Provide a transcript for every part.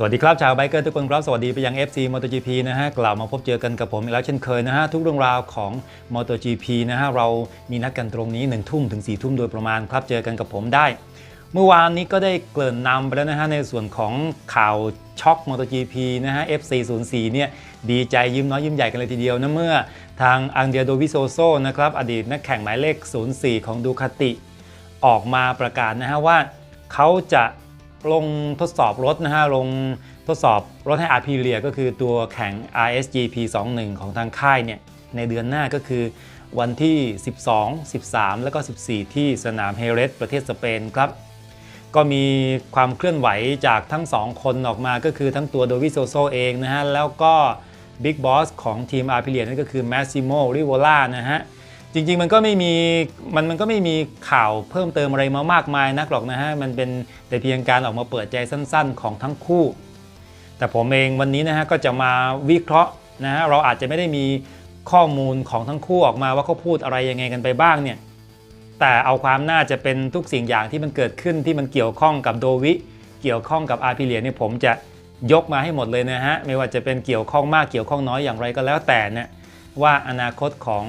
สวัสดีครับชาวไบเกอร์ทุกคนครับ สวัสดีไปยัง FC MotoGP นะฮะกลับมาพบเจอกันกับผมอีกแล้วเช่นเคยนะฮะทุกเรื่องราวของ MotoGP นะฮะเรามีนัดกันตรงนี้ 1 ทุ่มถึง 4 ทุ่มโดยประมาณครับเจอกันกับผมได้ เมื่อวานนี้ก็ได้เกริ่นนำไปแล้วนะฮะในส่วนของข่าวช็อก MotoGP นะฮะ F404 เนี่ยดีใจยิ้มน้อยยิ้มใหญ่กันเลยทีเดียวนะเมื่อทางอังเดียโดวิโซโซนะครับอดีตนักแข่งหมายเลข 04 ของดูคาติ ออกมาประกาศนะฮะว่าเขาจะ ลงทดสอบรถนะฮะ ลงทดสอบรถให้ a p เ i l i a ก็คือตัวแข่ง RSGP 21 ของทางค่ายเนี่ย ในเดือนหน้าก็คือวันที่ 12 13 แล้วก็ 14 ที่สนามเฮเรสประเทศสเปนครับ ก็มีความเคลื่อนไหวจากทั้ง 2 คนออกมาก็คือทั้งตัวโดวิโซโซเองนะฮะ แล้วก็บิ๊กบอสของทีมอาร์พิเลียนั่นก็คือแมสซิโมริโวล่านะฮะ จริงๆมันก็ไม่มีมันมันก็ไม่มีข่าวเพิ่มเติมอะไรมามากมายนักหรอกนะฮะมันเป็นแต่เพียงการออกมาเปิดใจสั้น ๆ ของทั้งคู่ แต่ผมเองวันนี้นะฮะก็จะมาวิเคราะห์นะฮะเราอาจจะไม่ได้มีข้อมูลของทั้งคู่ออกมาว่าเขาพูดอะไรยังไงกันไปบ้างเนี่ยแต่เอาความน่าจะเป็นทุกสิ่งอย่างที่มันเกิดขึ้นที่มันเกี่ยวข้องกับโดวิเกี่ยวข้องกับอาร์พิเลียเนี่ยผมจะยกมาให้หมดเลยนะฮะไม่ว่าจะเป็นเกี่ยวข้องมากเกี่ยวข้องน้อยอย่างไรก็แล้วแต่เนี่ยว่าอนาคตของ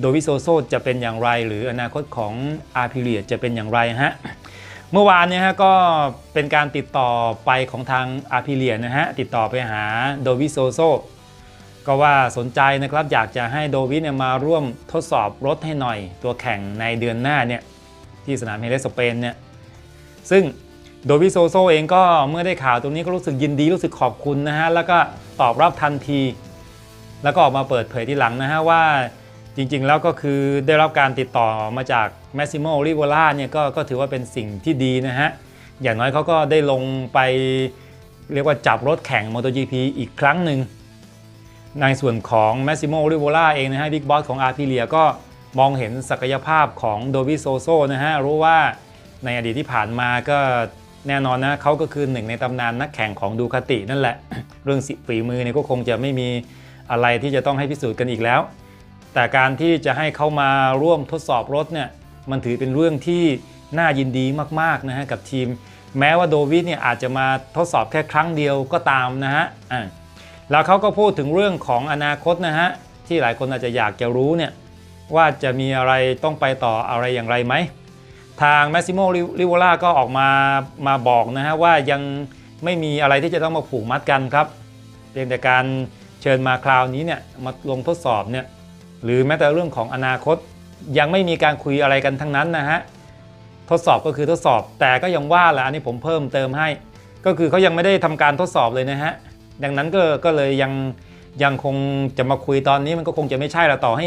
โดวิโซโซจะเป็นอย่างไร หรืออนาคตของอาร์พิเลียจะเป็นอย่างไรฮะเมื่อวานเนี่ยฮะก็เป็นการติดต่อไปของทางอาร์พิเลียนะฮะติดต่อไปหาโดวิโซโซก็ว่าสนใจนะครับอยากจะให้โดวิเนี่ยมาร่วมทดสอบรถให้หน่อย ตัวแข่งในเดือนหน้าเนี่ยที่สนามเฮเลสสเปนเนี่ยซึ่งโดวิโซโซเองก็เมื่อได้ข่าวตรงนี้ก็รู้สึกยินดีรู้สึกขอบคุณนะฮะแล้วก็ตอบรับทันที แล้วก็ออกมาเปิดเผยทีหลังนะฮะว่า จริงๆแล้วก็คือได้รับการติดต่อมาจากแมสซิโมริโวล่าเนี่ยก็ก็ถือว่าเป็นสิ่งที่ดีนะฮะ อย่างน้อยเขาก็ได้ลงไปเรียกว่าจับรถแข่ง MotoGP อีกครั้งหนึ่ง ในส่วนของแมสซิโมริโวล่าเองนะฮะบิ๊กบอสของอาร์พิเลียก็มองเห็นศักยภาพของโดวิโซโซนะฮะ รู้ว่าในอดีตที่ผ่านมาก็แน่นอนนะเขาก็คือหนึ่งในตำนานนักแข่งของดูคาตินั่นแหละ เรื่องสิฝีมือเนี่ยก็คงจะไม่มีอะไรที่จะต้องให้พิสูจน์กันอีกแล้ว แต่การที่จะให้เขามาร่วมทดสอบรถเนี่ยมันถือเป็นเรื่องที่น่ายินดีมากๆนะฮะกับทีม แม้ว่าโดวิดเนี่ยอาจจะมาทดสอบแค่ครั้งเดียวก็ตามนะฮะอ่าแล้วเขาก็พูดถึงเรื่องของอนาคตนะฮะที่หลายคนอาจจะอยากจะรู้เนี่ยว่าจะมีอะไรต้องไปต่ออะไรอย่างไรไหม ทางแมสซิโมริโวล่าก็ออกมามาบอกนะฮะว่ายังไม่มีอะไรที่จะต้องมาผูกมัดกันครับ เพียงแต่การเชิญมาคราวนี้เนี่ยมาลงทดสอบเนี่ย หรือแม้แต่เรื่องของอนาคตยังไม่มีการคุยอะไรกันทั้งนั้นนะฮะทดสอบก็คือทดสอบแต่ก็ยังว่าแหละอันนี้ผมเพิ่มเติมให้ ก็คือเขายังไม่ได้ทำการทดสอบเลยนะฮะดังนั้นก็ก็เลยยังยังคงจะมาคุยตอนนี้มันก็คงจะไม่ใช่ละต่อให้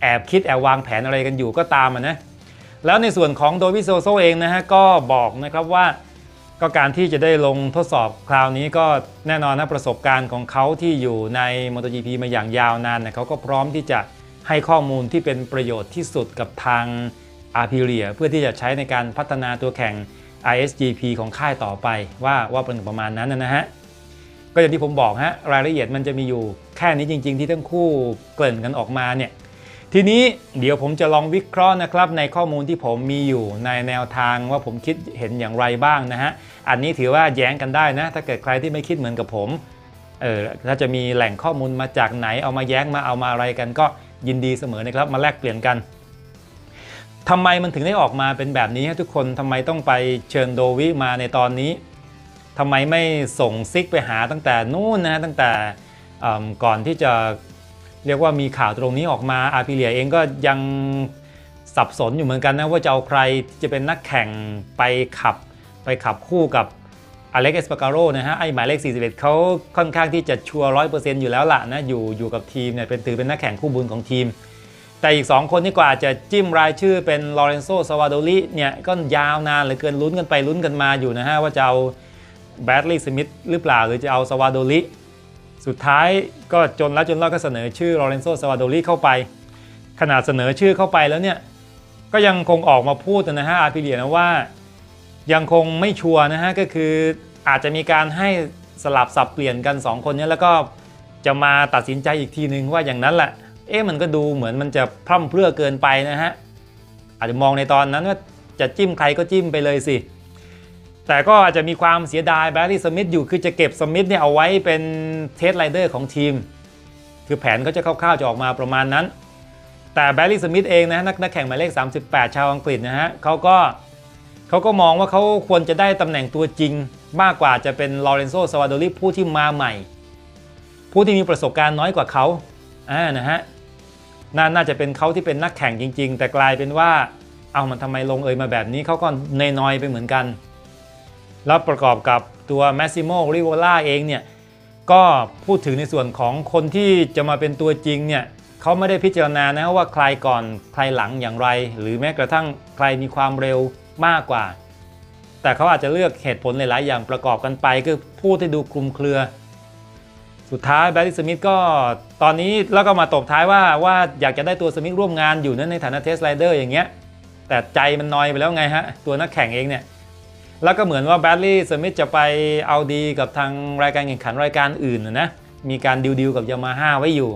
แอบคิดแอบวางแผนอะไรกันอยู่ก็ตามะนะแล้วในส่วนของโดวิโซโซเองนะฮะก็บอกนะครับว่าก็การที่จะได้ลงทดสอบคราวนี้ก็แน่นอนนะประสบการณ์ของเขาที่อยู่ใน MotoGP มาอย่างยาวนานเนี่ยเขาก็พร้อมที่จะ ให้ข้อมูลที่เป็นประโยชน์ที่สุดกับทางอาร์พิเลียเพื่อที่จะใช้ในการพัฒนาตัวแข่ง ISGP ของค่ายต่อไปว่าว่าเป็นประมาณนั้นนะฮะ ก็อย่างที่ผมบอกฮะรายละเอียดมันจะมีอยู่แค่นี้จริง ๆ ที่ทั้งคู่เกริ่นกันออกมาเนี่ยทีนี้เดี๋ยวผมจะลองวิเคราะห์นะครับในข้อมูลที่ผมมีอยู่ในแนวทางว่าผมคิดเห็นอย่างไรบ้างนะฮะ อันนี้ถือว่าแย้งกันได้นะ ถ้าเกิดใครที่ไม่คิดเหมือนกับผมเออถ้าจะมีแหล่งข้อมูลมาจากไหนเอามาแย้งมาเอามาอะไรกันก็ ยินดีเสมอนะครับมาแลกเปลี่ยนกันทำไมมันถึงได้ออกมาเป็นแบบนี้ฮะทุกคนทำไมต้องไปเชิญโดวิมาในตอนนี้ทำไมไม่ส่งซิกไปหาตั้งแต่นู่นนะฮะตั้งแต่ก่อนที่จะเรียกว่ามีข่าวตรงนี้ออกมาอาพิเลียเองก็ยังสับสนอยู่เหมือนกันนะว่าจะเอาใครจะเป็นนักแข่งไปขับไปขับคู่กับ อเล็กเอสปาการโรนะฮะไอหมายเลข 41เขาค่อนข้างที่จะชัวร์ร้อยเปอร์เซ็นต์อยู่แล้วล่ะนะอยู่อยู่กับทีมเนี่ยเป็นถือเป็นนักแข่งคู่บุญของทีม แต่อีก 2 คนที่กว่าจะจิ้มรายชื่อเป็นลอเรนโซซาวาโดลิเนี่ยก็ยาวนานเหลือเกินลุ้นกันไปลุ้นกันมาอยู่นะฮะว่าจะเอาแบดลีย์สมิธหรือเปล่าหรือจะเอาสวาโดลิสุดท้ายก็จนแล้วจนรอดก็เสนอชื่อลอเรนโซสวาโดลิเข้าไป ขนาดเสนอชื่อเข้าไปแล้วเนี่ยก็ยังคงออกมาพูดนะฮะอาร์พิเลียนะว่า ยังคงไม่ชัวร์นะฮะก็คืออาจจะมีการให้สลับสับเปลี่ยนกัน 2 คนนี้แล้วก็จะมาตัดสินใจอีกทีนึงว่าอย่างนั้นแหละเอ๊ะมันก็ดูเหมือนมันจะพร่ำเพรื่อเกินไปนะฮะอาจจะมองในตอนนั้นว่าจะจิ้มใครก็จิ้มไปเลยสิ แต่ก็อาจจะมีความเสียดายแบร r ลี่สมิธอยู่คือจะเก็บสมิธเนี่ยเอาไว้เป็นเทสไรเดอร์ของทีม คือแผนเขาจะคร่าวๆจะออกมาประมาณนั้น แต่แบร r ลี่สมิธเองนะนักนักแข่งหมายเลข 38 ชาวอังกฤษนะฮะเขาก็ เขาก็มองว่าเขาควรจะได้ตำแหน่งตัวจริง มากกว่าจะเป็นลอเรนโซสวาโดริผู้ที่มาใหม่ ผู้ที่มีประสบการณ์น้อยกว่าเขาอ่านะฮะนาน่าจะเป็นเขาที่เป็นนักแข่งจริง ๆ แต่กลายเป็นว่าเอามันทำไมลงเอยมาแบบนี้เขาก็นนอยๆไปเหมือนกัน แล้วประกอบกับตัวแมสซิโมริโวล่าเองเนี่ยก็พูดถึงในส่วนของคนที่จะมาเป็นตัวจริงเนี่ยเขาไม่ได้พิจารณานะว่าใครก่อนใครหลังอย่างไร หรือแม้กระทั่งใครมีความเร็ว มากกว่า แต่เขาอาจจะเลือกเหตุผลหลายๆ อย่างประกอบกันไป คือพูดให้ดูคลุมเครือ สุดท้ายแบร r ลี่สมิธก็ตอนนี้แล้วก็มาตบท้ายว่าว่าอยากจะได้ตัวสมิธร่วมงานอยู่นั้นในฐานะเทสไ r เดอร์อย่างเงี้ยแต่ใจมันนอยไปแล้วไงฮะ ตัวนักแข่งเองเนี่ยแล้วก็เหมือนว่าแบดลี่สมิธจะไปเอาดีกับทางรายการแข่งขันรายการอื่นนะนะมีการดิวดิวกับยามาฮ่าไว้อยู่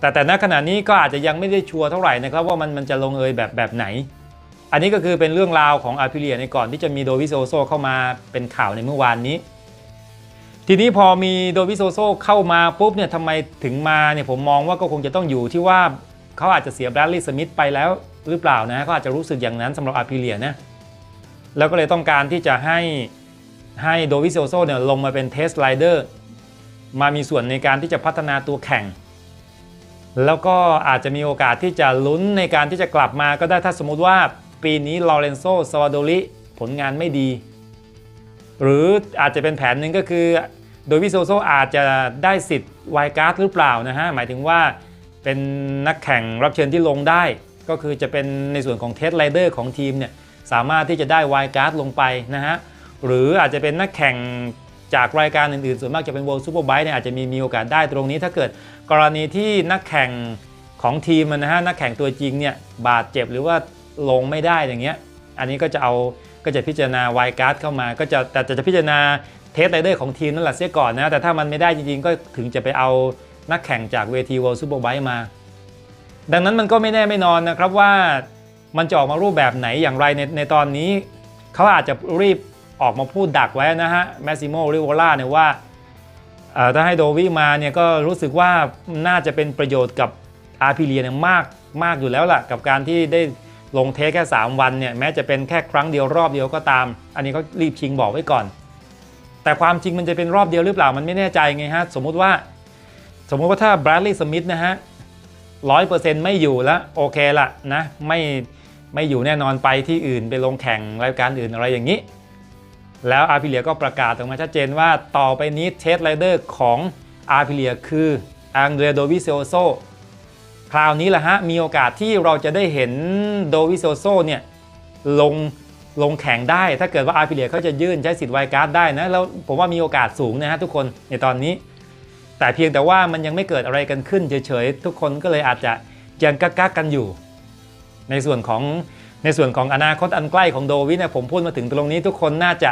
แต่แต่ณขณะนี้ก็อาจจะยังไม่ได้ชัวร์เท่าไหร่นะครับว่ามันมันจะลงเอยแบบแบบไหน อันนี้ก็คือเป็นเรื่องราวของอาพิเลียในก่อนที่จะมีโดวิโซโซเข้ามาเป็นข่าวในเมื่อวานนี้ ทีนี้พอมีโดวิโซโซเข้ามาปุ๊บเนี่ยทำไมถึงมาเนี่ยผมมองว่าก็คงจะต้องอยู่ที่ว่าเขาอาจจะเสียแบรดลี่สมิธไปแล้วหรือเปล่านะเขาอาจจะรู้สึกอย่างนั้นสำหรับอาพิเลียนะแล้วก็เลยต้องการที่จะให้ให้โดวิโซโซเนี่ยลงมาเป็นเทสไ r เดอร์มามีส่วนในการที่จะพัฒนาตัวแข่ง แล้วก็อาจจะมีโอกาสที่จะลุ้นในการที่จะกลับมาก็ได้ถ้าสมมุติว่า ปีนี้ลอเรนโซซาวาโดริผลงานไม่ดี หรืออาจจะเป็นแผนหนึ่งก็คือ โดวิโซโซอาจจะได้สิทธิ์ไวการ์ดหรือเปล่านะฮะ หมายถึงว่าเป็นนักแข่งรับเชิญที่ลงได้ ก็คือจะเป็นในส่วนของเทสไ r เดอร์ของทีมเนี่ยสามารถที่จะได้ไวการ์ดลงไปนะฮะ หรืออาจจะเป็นนักแข่งจากรายการอื่นๆ ส่วนมากจะเป็น World Superbike เนี่ยอาจจะมีมีโอกาสได้ตรงนี้ ถ้าเกิดกรณีที่นักแข่งของทีมนะฮะนักแข่งตัวจริงเนี่ยบาดเจ็บหรือว่า ลงไม่ได้อย่างเงี้ย อันนี้ก็จะเอาก็จะพิจารณาไวการ์ดเข้ามา ก็จะแต่จะพิจารณาเทสไรเดอร์ของทีมนั่นแหละเสียก่อนนะ แต่ถ้ามันไม่ได้จริงๆ ก็ถึงจะไปเอานักแข่งจากเวที World Superbike มา ดังนั้นมันก็ไม่แน่ไม่นอนนะครับว่ามันจะออกมารูปแบบไหนอย่างไรในในตอนนี้ เขาอาจจะรีบออกมาพูดดักไว้นะฮะแมซิโมริโวล่าเนี่ยว่าเอ่อถ้าให้โดวีมาเนี่ยก็รู้สึกว่าน่าจะเป็นประโยชน์กับอาร์พิเลียเนี่ยมากมากอยู่แล้วล่ะ กับการที่ได้ ลงเทสแค่ 3 วันเนี่ยแม้จะเป็นแค่ครั้งเดียวรอบเดียวก็ตาม อันนี้ก็รีบชิงบอกไว้ก่อน แต่ความจริงมันจะเป็นรอบเดียวหรือเปล่ามันไม่แน่ใจไงฮะ สมมุติว่า สมมุติว่าถ้าแบรดลีย์สมิธนะฮะร้อยเปอร์เซ็นต์ไม่อยู่แล้วโอเคละนะไม่ไม่อยู่แน่นอนไปที่อื่นไปลงแข่งรายการอื่นอะไรอย่างนี้ แล้วอาร์พิเลียก็ประกาศออกมาชัดเจนว่าต่อไปนี้เทสไรเดอร์ของอาร์พิเลียคืออังเดรโดวิเซโอโซ คราวนี้แหละฮะ มีโอกาสที่เราจะได้เห็นโดวิเซโซเนี่ยลงลงแข่งได้ ถ้าเกิดว่าอาร์พิเลียเขาจะยื่นใช้สิทธิ์ไวการ์ดได้นะ แล้วผมว่ามีโอกาสสูงนะฮะทุกคนในตอนนี้ แต่เพียงแต่ว่ามันยังไม่เกิดอะไรกันขึ้นเฉยๆ ทุกคนก็เลยอาจจะยังกักกักกันอยู่ ในส่วนของในส่วนของอนาคตอันใกล้ของโดวิเนี่ยผมพูดมาถึงตรงนี้ทุกคนน่าจะ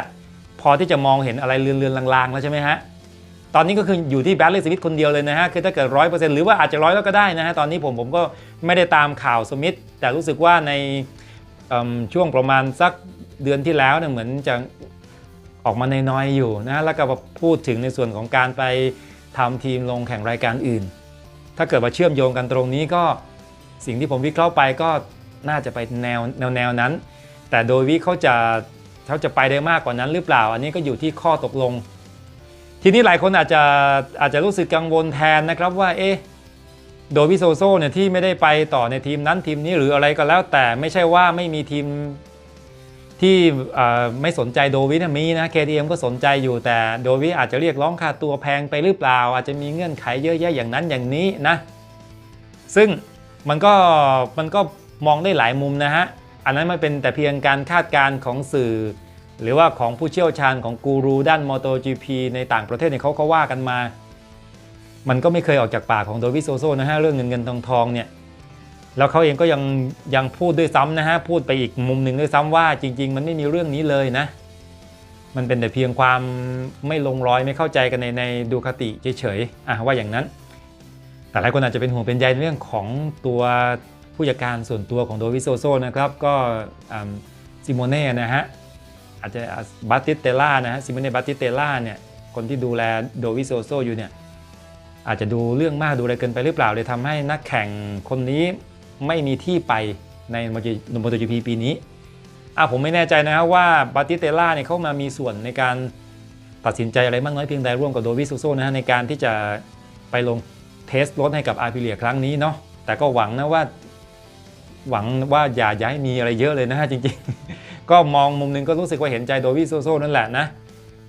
พอที่จะมองเห็นอะไรเลือนๆลางๆแล้วใช่ไหมฮะ ตอนนี้ก็คืออยู่ที่แบดลี่สมิธคนเดียวเลยนะฮะคือถ้าเกิดร้อยเปอร์เซ็นต์หรือว่าอาจจะร้อยแล้วก็ได้นะฮะตอนนี้ผมผมก็ไม่ได้ตามข่าวสมิธแต่รู้สึกว่าในช่วงประมาณสักเดือนที่แล้วเนี่ยเหมือนจะออกมาในน้อยอยู่นะแล้วก็พูดถึงในส่วนของการไปทำทีมลงแข่งรายการอื่น ถ้าเกิดว่าเชื่อมโยงกันตรงนี้ก็สิ่งที่ผมวิเคราะห์ไปก็น่าจะไปแนวแนวแนวนั้น แต่โดยวิเขาจะเขาจะไปได้มากกว่านั้นหรือเปล่า อันนี้ก็อยู่ที่ข้อตกลง ทีนี้หลายคนอาจจะอาจจะรู้สึกกังวลแทนนะครับว่าเอ๊ะโดวิโซโซเนี่ยที่ไม่ได้ไปต่อในทีมนั้นทีมนี้หรืออะไรก็แล้ว แต่ไม่ใช่ว่าไม่มีทีมที่ไม่สนใจโดวินะมีนะ KTM ก็สนใจอยู่แต่โดวิอาจจะเรียกร้องค่าตัวแพงไปหรือเปล่า อาจจะมีเงื่อนไขเยอะแยะอย่างนั้นอย่างนี้นะ ซึ่งมันก็มันก็มองได้หลายมุมนะฮะ อันนั้นมันเป็นแต่เพียงการคาดการณ์ของสื่อ หรือว่าของผู้เชี่ยวชาญของกูรูด้าน MotoGP ในต่างประเทศเนี่ยเขาเขาว่ากันมา มันก็ไม่เคยออกจากปากของโดวิโซโซนะฮะเรื่องเงินเงินทองทองเนี่ยแล้วเขาเองก็ยังยังพูดด้วยซ้ำนะฮะพูดไปอีกมุมหนึ่งด้วยซ้ำว่าจริง ๆ มันไม่มีเรื่องนี้เลยนะ มันเป็นแต่เพียงความไม่ลงรอยไม่เข้าใจกันในในดูคติเฉยๆอะว่าอย่างนั้น แต่หลายคนอาจจะเป็นห่วงเป็นใยในเรื่องของตัวผู้จัดการส่วนตัวของโดวิโซโซนะครับก็ซิโมเน่นะฮะ อาจจะบัตติเตล่านะฮะซิมเนบัตติเตล่าเนี่ยคนที่ดูแลโดวิโซโซอยู่เนี่ยอาจจะดูเรื่องมากดูอะไรเกินไปหรือเปล่าเลยทำให้นักแข่งคนนี้ไม่มีที่ไปในโมโตจีพีปีนี้อะผมไม่แน่ใจนะครับว่าบัตติเตล่าเนี่ยเขามามีส่วนในการตัดสินใจอะไรมากน้อยเพียงใดร่วมกับโดวิโซโซนะฮะในการที่จะไปลงเทสรถให้กับอาร์พิเลียครั้งนี้เนาะแต่ก็หวังนะว่าหวังว่าอย่าย้ายมีอะไรเยอะเลยนะฮะจริงๆ ก็มองมุมหนึงก็รู้สึกว่าเห็นใจโดวิโซโซนั่นแหละนะ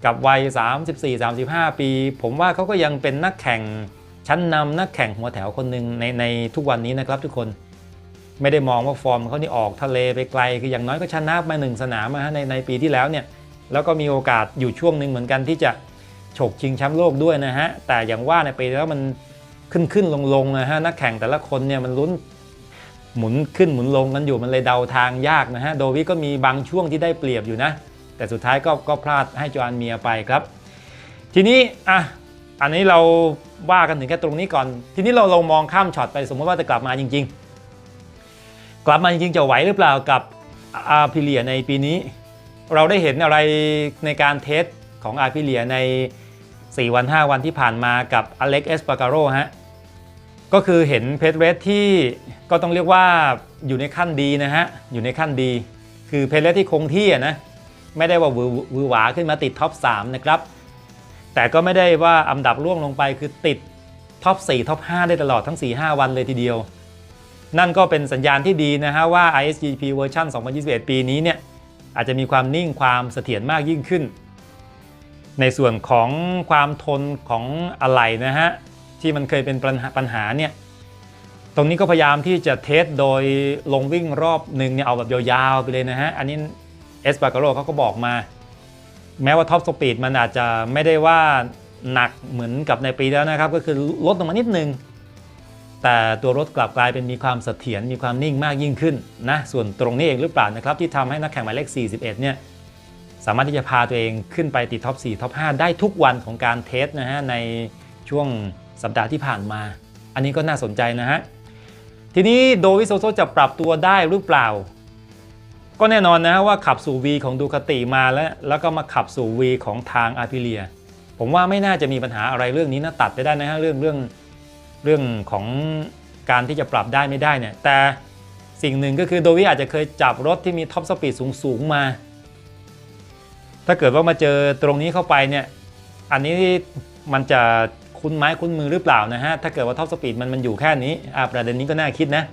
กับวัย 34-35 ปี ผมว่าเขาก็ยังเป็นนักแข่งชั้นนำนักแข่งหัวแถวคนหนึ่งในในทุกวันนี้นะครับทุกคนไม่ได้มองว่าฟอร์มเขานี่ออกทะเลไปไกล คืออย่างน้อยก็ชนะมาหนึ่งสนามนะฮะในในปีที่แล้วเนี่ยแล้วก็มีโอกาสอยู่ช่วงหนึ่งเหมือนกันที่จะฉกชิงแชมป์โลกด้วยนะฮะ แต่อย่างว่าในปีแล้วมันขึ้นขึ้นลงลงนะฮะนักแข่งแต่ละคนเนี่ยมันลุ้น หมุนขึ้นหมุนลงกันอยู่มันเลยเดาทางยากนะฮะโดวิก็มีบางช่วงที่ได้เปรียบอยู่นะ แต่สุดท้ายก็ก็พลาดให้จอห์นเมียไปครับ ทีนี้อะอันนี้เราว่ากันถึงแค่ตรงนี้ก่อน ทีนี้เราลองมองข้ามช็อตไปสมมติว่าจะกลับมาจริง ๆ กลับมาจริงๆจะไหวหรือเปล่ากับอาร์พิเลียในปีนี้ เราได้เห็นอะไรในการเทสของอาร์พิเลียใน 4 วัน 5 วันที่ผ่านมากับอเล็กเอสปาการโรฮะ ก็คือเห็นเพชรเรสที่ก็ต้องเรียกว่าอยู่ในขั้นดีนะฮะ อยู่ในขั้นดี คือเพชรเรสที่คงที่นะ ไม่ได้ว่าวือวือหวาขึ้นมาติดท็อป 3 นะครับ แต่ก็ไม่ได้ว่าอันดับร่วงลงไปคือติดท็อป 4 ท็อป 5 ได้ตลอดทั้ง 4-5 วันเลยทีเดียว นั่นก็เป็นสัญญาณที่ดีนะฮะว่า ISGP เวอร์ชัน2021 ปีนี้เนี่ยอาจจะมีความนิ่งความเสถียรมากยิ่งขึ้น ในส่วนของความทนของอะไหล่นะฮะ ที่มันเคยเป็นปัญหาญหาเนี่ยตรงนี้ก็พยายามที่จะเทสโดยลงวิ่งรอบหนึ่งเนี่ยเอาแบบยาวๆไปเลยนะฮะ อันนี้เอสปาการโรเขาก็บอกมา แม้ว่าท็อปสปีดมันอาจจะไม่ได้ว่าหนักเหมือนกับในปีแล้วนะครับ ก็คือลดลงมานิดนึง แต่ตัวรถกลับกลายเป็นมีความเสถียรมีความนิ่งมากยิ่งขึ้นนะส่วนตรงนี้เองหรือเปล่านะครับ ที่ทำให้นักแข่งหมายเลข 41 เนี่ยสามารถที่จะพาตัวเองขึ้นไปติดท็อป 4 ท็อป 5 ได้ทุกวันของการเทสนะฮะในช่วง สัปดาห์ที่ผ่านมา อันนี้ก็น่าสนใจนะฮะ ทีนี้โดวิโซโซจะปรับตัวได้หรือเปล่า ก็แน่นอนนะฮะว่าขับสู่ V ของดูคาติมาแล้ว แล้วก็มาขับสู่ V ของทางอาร์พิเลีย ผมว่าไม่น่าจะมีปัญหาอะไรเรื่องนี้นะตัดไปได้นะฮะเรื่องเรื่องเรื่องของการที่จะปรับได้ไม่ได้เนี่ยแต่สิ่งหนึ่งก็คือโดวิอาจจะเคยจับรถที่มีท็อปสปีดสูงๆมา ถ้าเกิดว่ามาเจอตรงนี้เข้าไปเนี่ย อันนี้มันจะ คุ้นไม้คุ้นมือหรือเปล่านะฮะ ถ้าเกิดว่าท็อปสปีดมันมันอยู่แค่นี้อ่าประเด็นนี้ก็น่าคิดนะ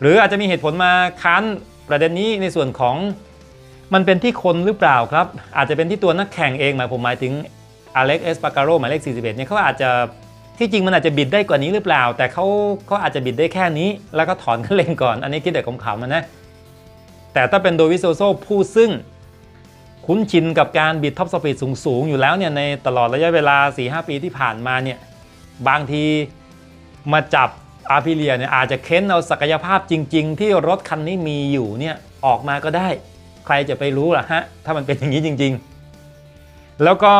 หรืออาจจะมีเหตุผลมาค้านประเด็นนี้ในส่วนของมันเป็นที่คนหรือเปล่าครับ อาจจะเป็นที่ตัวนักแข่งเองหมายผมหมายถึงอเล็กเอสปาการโรหมายเลข41เนี่ยเขาอาจจะที่จริงมันอาจจะบิดได้กว่านี้หรือเปล่า แต่เขาเขาอาจจะบิดได้แค่นี้ แล้วก็ถอนคันเร่งก่อน อันนี้คิดแต่ขำๆมันนะ แต่ถ้าเป็นโดวิโซโซผู้ซึ่ง คุ้นชินกับการบิดท็อปสปีดสูง ๆ อยู่แล้วเนี่ยในตลอดระยะเวลา 4-5 ปีที่ผ่านมาเนี่ยบางทีมาจับอาร์พิเลียเนี่ยอาจจะเค้นเอาศักยภาพจริง ๆ ที่รถคันนี้มีอยู่เนี่ยออกมาก็ได้ ใครจะไปรู้ล่ะฮะ ถ้ามันเป็นอย่างนี้จริง ๆ แล้วก็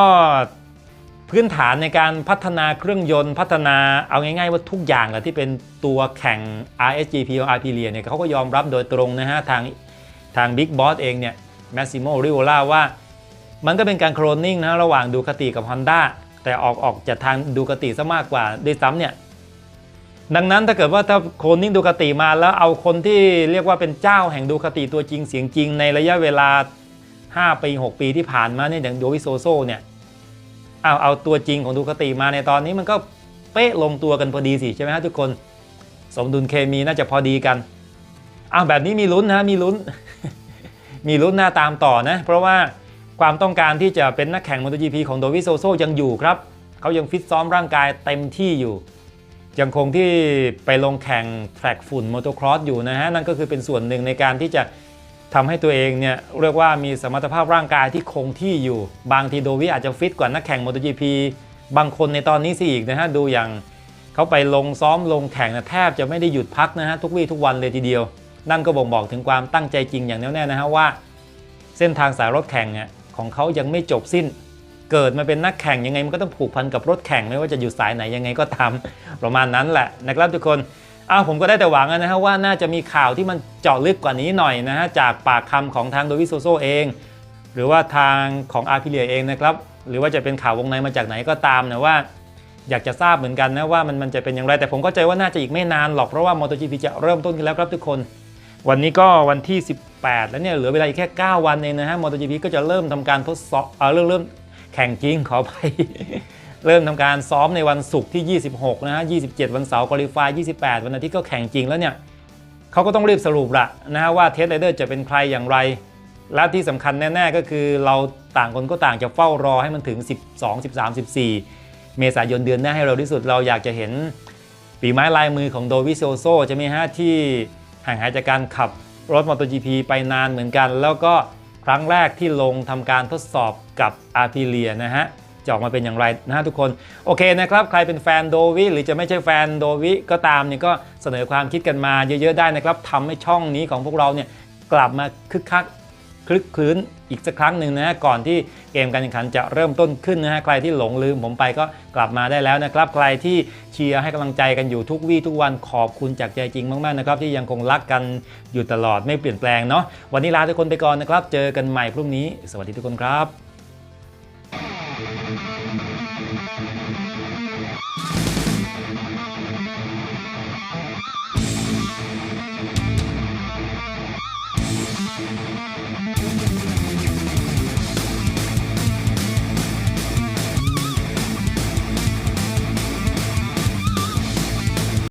พื้นฐานในการพัฒนาเครื่องยนต์พัฒนาเอาง่าย ๆ ว่าทุกอย่างแหละที่เป็นตัวแข่ง RSGP ของ a r p i l i a เนี่ยเขาก็ยอมรับโดยตรงนะฮะ ทางทาง Big Boss เองเนี่ย แมสซิโมริโอล่าว่า มันก็เป็นการโคลนนิ่งนะระหว่างดูคติกับ Honda แต่ออกออกจากทางดูคติซะมากกว่าด้วยซ้ำเนี่ยดังนั้นถ้าเกิดว่าถ้าโคลนนิ่งดูคติมาแล้วเอาคนที่เรียกว่าเป็นเจ้าแห่งดูคติตัวจริงเสียงจริงในระยะเวลา 5 ปี 6 ปีที่ผ่านมาเนี่ยอย่างโดวิโซโซเนี่ยเอาเอาตัวจริงของดูคติมาในตอนนี้มันก็เป๊ะลงตัวกันพอดีสิใช่ไหมฮะทุกคนสมดุลเคมีน่าจะพอดีกันอ้าวแบบนี้มีลุ้นนะมีลุ้น มีลุ้นหน้าตามต่อนะ เพราะว่าความต้องการที่จะเป็นนักแข่งมอเตอร์จีพีของโดวิโซโซยังอยู่ครับเขายังฟิตซ้อมร่างกายเต็มที่อยู่ ยังคงที่ไปลงแข่งแทร็กฝุ่นมอเตอร์ครอสอยู่นะฮะนั่นก็คือเป็นส่วนหนึ่งในการที่จะทำให้ตัวเองเนี่ยเรียกว่ามีสมรรถภาพร่างกายที่คงที่อยู่ บางทีโดวิอาจจะฟิตกว่านักแข่งมอเตอร์จีพีบางคนในตอนนี้สิอีกนะฮะดูอย่างเขาไปลงซ้อมลงแข่งนะแทบจะไม่ได้หยุดพักนะฮะทุกวี่ทุกวันเลยทีเดียว นั่นก็บ่งบอกถึงความตั้งใจจริงอย่างแน่วแน่นะฮะว่า เส้นทางสายรถแข่งเนี่ยของเขายังไม่จบสิ้น เกิดมาเป็นนักแข่งยังไงมันก็ต้องผูกพันกับรถแข่งไม่ว่าจะอยู่สายไหนยังไงก็ตามประมาณนั้นแหละนะครับทุกคนอ้าวผมก็ได้แต่หวังนะฮะว่าน่าจะมีข่าวที่มันเจาะลึกกว่านี้หน่อยนะฮะจากปากคำของทางโดวิโซโซเอง หรือว่าทางของอาร์พิเลียเองนะครับหรือว่าจะเป็นข่าววงในมาจากไหนก็ตามนะว่าอยากจะทราบเหมือนกันนะว่ามันมันจะเป็นอย่างไรแต่ผมก็ใจว่าน่าจะอีกไม่นานหรอกเพราะว่า MotoGP จะเริ่มต้นขึ้นแล้วครับทุกคน วันนี้ก็วันที่ 18 แล้วเนี่ยเหลือเวลาอีกแค่ 9 วันเองนะฮะ MotoGP ก็จะเริ่มทำการทดสอบเออเริ่มเริ่มแข่งจริงขอไปเริ่มทำการซ้อมในวันศุกร์ที่ 26 นะฮะ 27 วันเสาร์คุริฟาย28 วันอาทิตย์ก็แข่งจริงแล้วเนี่ยเขาก็ต้องรีบสรุปละนะฮะว่าเทสไรเดอร์จะเป็นใครอย่างไร และที่สำคัญแน่ ๆ ก็คือเราต่างคนก็ต่างจะเฝ้ารอให้มันถึง 12 13 14 เมษายนเดือนหน้าให้เร็วที่สุดเราอยากจะเห็นฝีไม้ลายมือของโดวิโซโซใช่ไหมฮะที่ ห่างหายจากการขับรถมอเตอร์จีพีไปนานเหมือนกัน แล้วก็ครั้งแรกที่ลงทำการทดสอบกับอาร์พิเลียนะฮะจะออกมาเป็นอย่างไรนะฮะทุกคน โอเคนะครับ ใครเป็นแฟนโดวิ หรือจะไม่ใช่แฟนโดวิก็ตามเนี่ยก็เสนอความคิดกันมาเยอะๆได้นะครับทำให้ช่องนี้ของพวกเราเนี่ยกลับมาคึกคัก คลึกคลื้นอีกสักครั้งหนึ่งนะฮะก่อนที่เกมการแข่งขันจะเริ่มต้นขึ้นนะฮะใครที่หลงลืมผมไปก็กลับมาได้แล้วนะครับใครที่เชียร์ให้กำลังใจกันอยู่ทุกวี่ทุกวันขอบคุณจากใจจริงมากๆนะครับที่ยังคงรักกันอยู่ตลอดไม่เปลี่ยนแปลงเนาะวันนี้ลาทุกคนไปก่อนนะครับ เจอกันใหม่พรุ่งนี้ สวัสดีทุกคนครับ